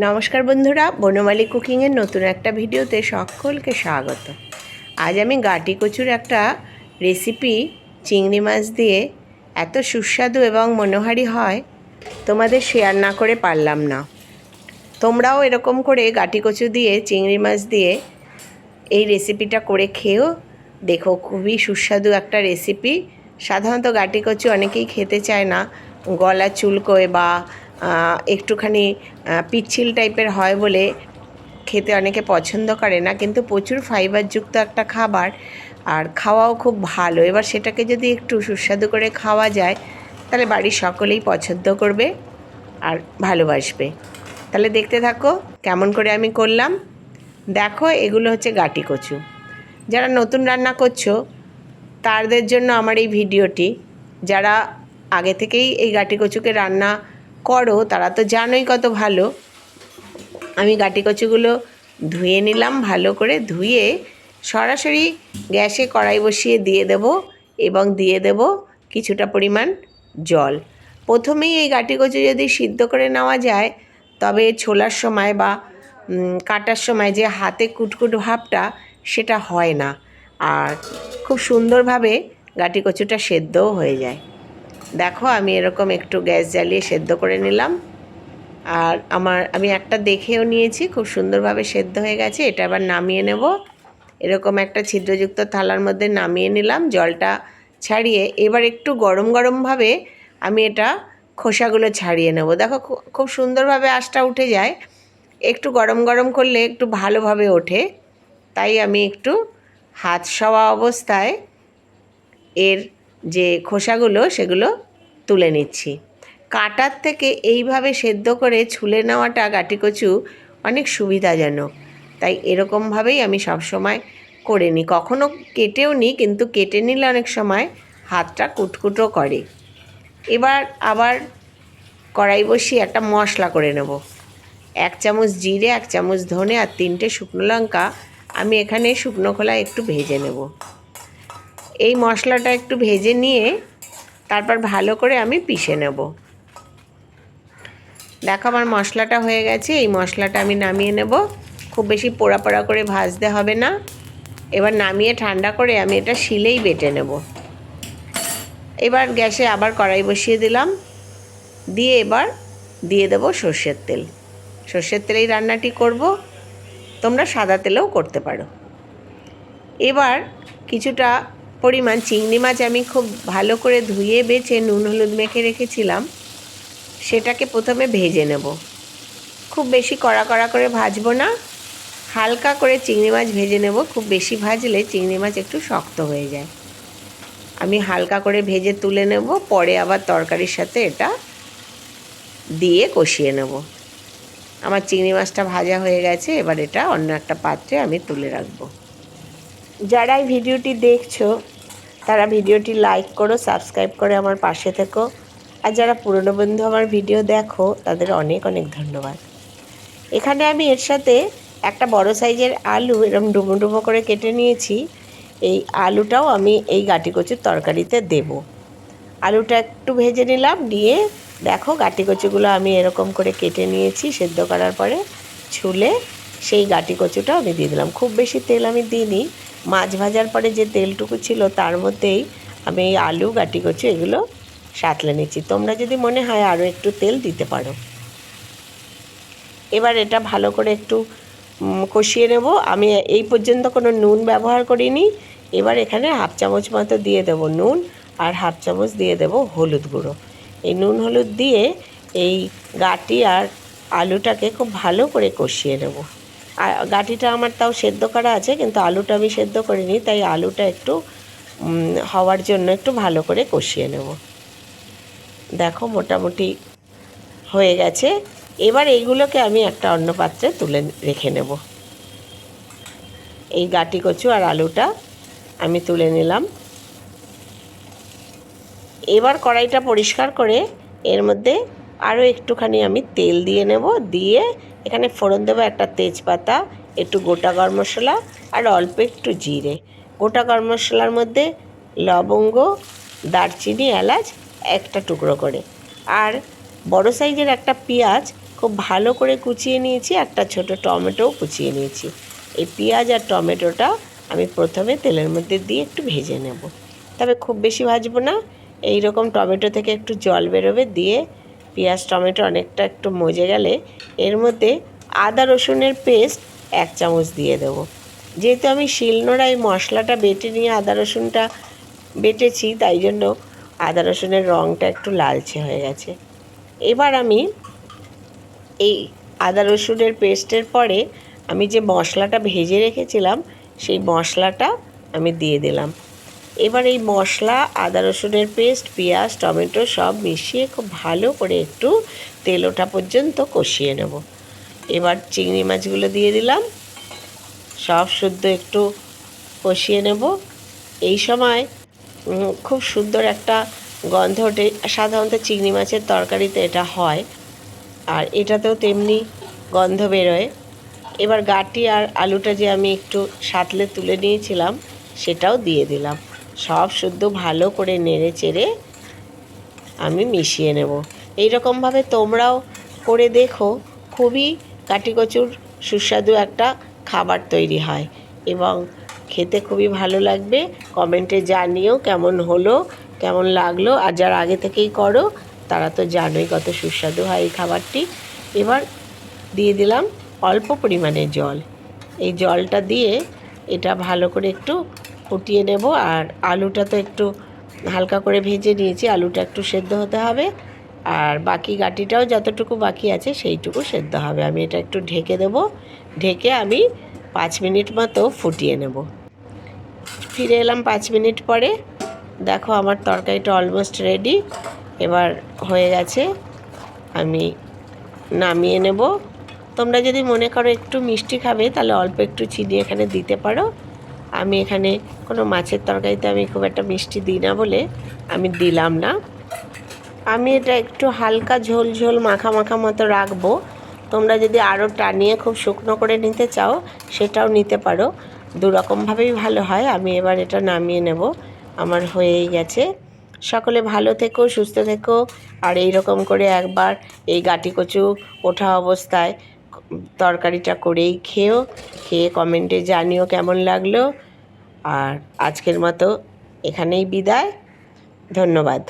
নমস্কার বন্ধুরা, বনমালী কুকিংয়ের নতুন একটা ভিডিওতে সকলকে স্বাগত। আজ আমি গাটি কচুর একটা রেসিপি চিংড়ি মাছ দিয়ে এত সুস্বাদু এবং মনোহারি হয়, তোমাদের শেয়ার না করে পারলাম না। তোমরাও এরকম করে গাটি কচু দিয়ে, চিংড়ি মাছ দিয়ে এই রেসিপিটা করে খেয়েও দেখো, খুবই সুস্বাদু একটা রেসিপি সাধারণত গাটি কচু অনেকেই খেতে চায় না, গলা চুলকোয় বা একটুখানি পিচ্ছিল টাইপের হয় বলে খেতে অনেকে পছন্দ করে না, কিন্তু প্রচুর ফাইবারযুক্ত একটা খাবার আর খাওয়াও খুব ভালো। এবার সেটাকে যদি একটু সুস্বাদু করে খাওয়া যায়, তাহলে বাড়ির সকলেই পছন্দ করবে আর ভালোবাসবে। তাহলে দেখতে থাকো কেমন করে আমি করলাম। দেখো, এগুলো হচ্ছে গাটি কচু। যারা নতুন রান্না করছ, তাদের জন্য আমার এই ভিডিওটি। যারা আগে থেকেই এই গাটি কচুকে রান্না করো, তারা তো জানোই কত ভালো। আমি গাটি কচুগুলো ধুয়ে নিলাম ভালো করে, ধুয়ে সরাসরি গ্যাসে কড়াই বসিয়ে দিয়ে দেব এবং দিয়ে দেব কিছুটা পরিমাণ জল। প্রথমেই এই গাটি কচু যদি সিদ্ধ করে নেওয়া যায়, তবে ছোলার সময় বা কাটার সময় যে হাতে কুটকুট ভাবটা সেটা হয় না। আর খুব সুন্দরভাবে গাটি কচুটা সেদ্ধও হয়ে যায়। দেখো, আমি এরকম একটু গ্যাস জ্বালিয়ে সেদ্ধ করে নিলাম। আর আমার, আমি একটা দেখেও নিয়েছি, খুব সুন্দরভাবে সেদ্ধ হয়ে গেছে। এটা আবার নামিয়ে নেব। এরকম একটা ছিদ্রযুক্ত থালার মধ্যে নামিয়ে নিলাম, জলটা ছাড়িয়ে। এবার একটু গরম গরমভাবে আমি এটা খোসাগুলো ছাড়িয়ে নেব। দেখো খুব সুন্দরভাবে আশটা উঠে যায়। একটু গরম গরম করলে একটু ভালোভাবে ওঠে। তাই আমি একটু হাত সওয়া অবস্থায় এর যে খোসাগুলো, সেগুলো তুলে নিচ্ছি। কাটার থেকে এইভাবে সেদ্ধ করে ছুলে নেওয়াটা গাটি কচু অনেক সুবিধাজনক। তাই এরকমভাবেই আমি সবসময় করে নিই। কখনো কেটেও নিই কিন্তু কেটে নিলে অনেক সময় হাতটা কুটকুটো করে। এবার আবার কড়াই বসিয়ে একটা মশলা করে নেব। এক চামচ জিরে, এক চামচ ধনে আর তিনটে শুকনো লঙ্কা আমি এখানে শুকনো খোলা একটু ভেজে নেব। এই মশলাটা একটু ভেজে নিয়ে তারপর ভালো করে আমি পিষে নেব। দেখো আমার মশলাটা হয়ে গেছে, এই মশলাটা আমি নামিয়ে নেব। খুব বেশি পোড়া পোড়া করে ভাজতে হবে না। এবার নামিয়ে ঠান্ডা করে আমি এটা শিলেই বেটে নেব। এবার গ্যাসে আবার কড়াই বসিয়ে দিলাম। দিয়ে এবার দিয়ে দেবো সর্ষের তেল। সর্ষের তেলেই রান্নাটি করব। তোমরা সাদা তেলেও করতে পারো। এবার কিছুটা পরিমাণ চিংড়ি মাছ আমি খুব ভালো করে ধুয়ে বেছে নুন, হলুদ মেখে রেখেছিলাম। সেটাকে প্রথমে ভেজে নেব। খুব বেশি কড়া কড়া করে ভাজবো না। হালকা করে চিংড়ি মাছ ভেজে নেব। খুব বেশি ভাজলে চিংড়ি মাছ একটু শক্ত হয়ে যায়। আমি হালকা করে ভেজে তুলে নেব। পরে আবার তরকারির সাথে এটা দিয়ে কষিয়ে নেব। আমার চিংড়ি মাছটা ভাজা হয়ে গেছে। এবার এটা অন্য একটা পাত্রে আমি তুলে রাখব। যারা এই ভিডিওটি দেখছ, তারা ভিডিওটি লাইক করো সাবস্ক্রাইব করে আমার পাশে থেকো। আর যারা পুরনো বন্ধু আমার ভিডিও দেখো, তাদের অনেক অনেক ধন্যবাদ। এখানে আমি এর সাথে একটা বড় সাইজের আলু এরকম ডুমো ডুমো করে কেটে নিয়েছি। এই আলুটাও আমি এই গাটি কচুর তরকারিতে দেব। আলুটা একটু ভেজে নিলাম, দিয়ে দেখো গাটি কচুগুলো আমি এরকম করে কেটে নিয়েছি সেদ্ধ করার পরে ছুলে সেই গাটি কচুটাও আমি দিয়ে দিলাম। খুব বেশি তেল আমি দিইনি মাছ ভাজার পরে যে তেলটুকু ছিল, তার মধ্যেই আমি এই আলু, গাটি কচু এগুলো সাঁতলে নিচ্ছি তোমরা যদি মনে হয় আরও একটু তেল দিতে পারো। এবার এটা ভালো করে একটু কষিয়ে নেব। আমি এই পর্যন্ত কোনো নুন ব্যবহার করিনি। এবার এখানে হাফ চামচ মতো দিয়ে দেব নুন আর হাফ চামচ দিয়ে দেব হলুদ গুঁড়ো। এই নুন হলুদ দিয়ে এই গাটি আর আলুটাকে খুব ভালো করে কষিয়ে নেব। গাটিটা আমার তাও সেদ্ধ করা আছে, কিন্তু আলুটা আমি সেদ্ধ করিনি, তাই আলুটা একটু হওয়ার জন্য একটু ভালো করে কষিয়ে নেব। দেখো মোটামুটি হয়ে গেছে। এবার এইগুলোকে আমি একটা অন্য পাত্রে তুলে রেখে নেব। এই গাটি কচু আর আলুটা আমি তুলে নিলাম। এবার কড়াইটা পরিষ্কার করে এর মধ্যে আরও একটুখানি আমি তেল দিয়ে নেব, দিয়ে এখানে ফোড়ন দেবো একটা তেজপাতা, একটু গোটা গরম মশলা আর অল্প একটু জিরে। গোটা গরম মশলার মধ্যে লবঙ্গ, দারচিনি, এলাচ একটা টুকরো করে। আর বড় সাইজের একটা পেঁয়াজ খুব ভালো করে কুচিয়ে নিয়েছি, একটা ছোট টমেটোও কুচিয়ে নিয়েছি। এই পেঁয়াজ আর টমেটোটা আমি প্রথমে তেলের মধ্যে দিয়ে একটু ভেজে নেব। তবে খুব বেশি ভাজবো না এই রকম টমেটো থেকে একটু জল বেরোবে, দিয়ে পেঁয়াজ, টমেটো অনেকটা একটু মজে গেলে এর মধ্যে আদা রসুনের পেস্ট এক চামচ দিয়ে দেবো। যেহেতু আমি শিলনোড়ায় মশলাটা বেটে নিয়ে আদা রসুনটা বেটেছি, তাই জন্য আদা রসুনের রঙটা একটু লালচে হয়ে গেছে। এবার আমি এই আদা রসুনের পেস্টের পরে আমি যে মশলাটা ভেজে রেখেছিলাম, সেই মশলাটা আমি দিয়ে দিলাম। এবার এই মশলা, আদা রসুনের পেস্ট, পেঁয়াজ, টমেটো সব মিশিয়ে খুব ভালো করে একটু তেল ওঠা পর্যন্ত কষিয়ে নেব। এবার চিংড়ি মাছগুলো দিয়ে দিলাম। সব শুদ্ধ একটু কষিয়ে নেব। এই সময় খুব সুন্দর একটা গন্ধ ওঠে। সাধারণত চিংড়ি মাছের তরকারিতে এটা হয়। আর এটাতেও তেমনি গন্ধ বেরোয়। এবার গাটি আর আলুটা যে আমি একটু সাতলে তুলে নিয়েছিলাম, সেটাও দিয়ে দিলাম। সব শুদ্ধ, ভালো করে নেড়ে চেড়ে আমি মিশিয়ে নেব। এই রকমভাবে তোমরাও করে দেখো, খুবই কাটিকচুর, সুস্বাদু একটা খাবার তৈরি হয় এবং খেতে খুবই ভালো লাগবে। কমেন্টে জানিও কেমন হলো, কেমন লাগল, আর যারা আগে থেকেই করো, তারা তো জানোই কত সুস্বাদু হয় এই খাবারটি। এবার দিয়ে দিলাম অল্প পরিমাণে জল। এই জলটা দিয়ে এটা ভালো করে একটু ফুটিয়ে নেব আর আলুটা তো একটু হালকা করে ভেজে নিয়েছি, আলুটা একটু সেদ্ধ হতে হবে। আর বাকি গাটিটাও যতটুকু বাকি আছে সেইটুকু সেদ্ধ হবে। আমি এটা একটু ঢেকে দেব। ঢেকে আমি পাঁচ মিনিট মতো ফুটিয়ে নেব। ফিরে এলাম পাঁচ মিনিট পরে। দেখো আমার তরকারিটা অলমোস্ট রেডি এবার হয়ে গেছে। আমি নামিয়ে নেব। তোমরা যদি মনে করো একটু মিষ্টি খাবে, তাহলে অল্প একটু চিনি এখানে দিতে পারো। আমি এখানে কোনো মাছের তরকারিতে আমি খুব একটা মিষ্টি দিই না বলে আমি দিলাম না। আমি এটা একটু হালকা ঝোল ঝোল মাখা মাখা মতো রাখব। তোমরা যদি আরও টানিয়ে খুব শুকনো করে নিতে চাও, সেটাও নিতে পারো। দু রকমভাবেই ভালো হয়। আমি এবার এটা নামিয়ে নেব। আমার হয়েই গেছে। সকলে ভালো থেকো, সুস্থ থেকো। আর এই রকম করে একবার এই গাটি কচু ওঠা অবস্থায় তরকারিটা করেই খেও খেয়ে কমেন্টে জানিও কেমন লাগল। আর আজকের মতো এখানেই বিদায়। ধন্যবাদ।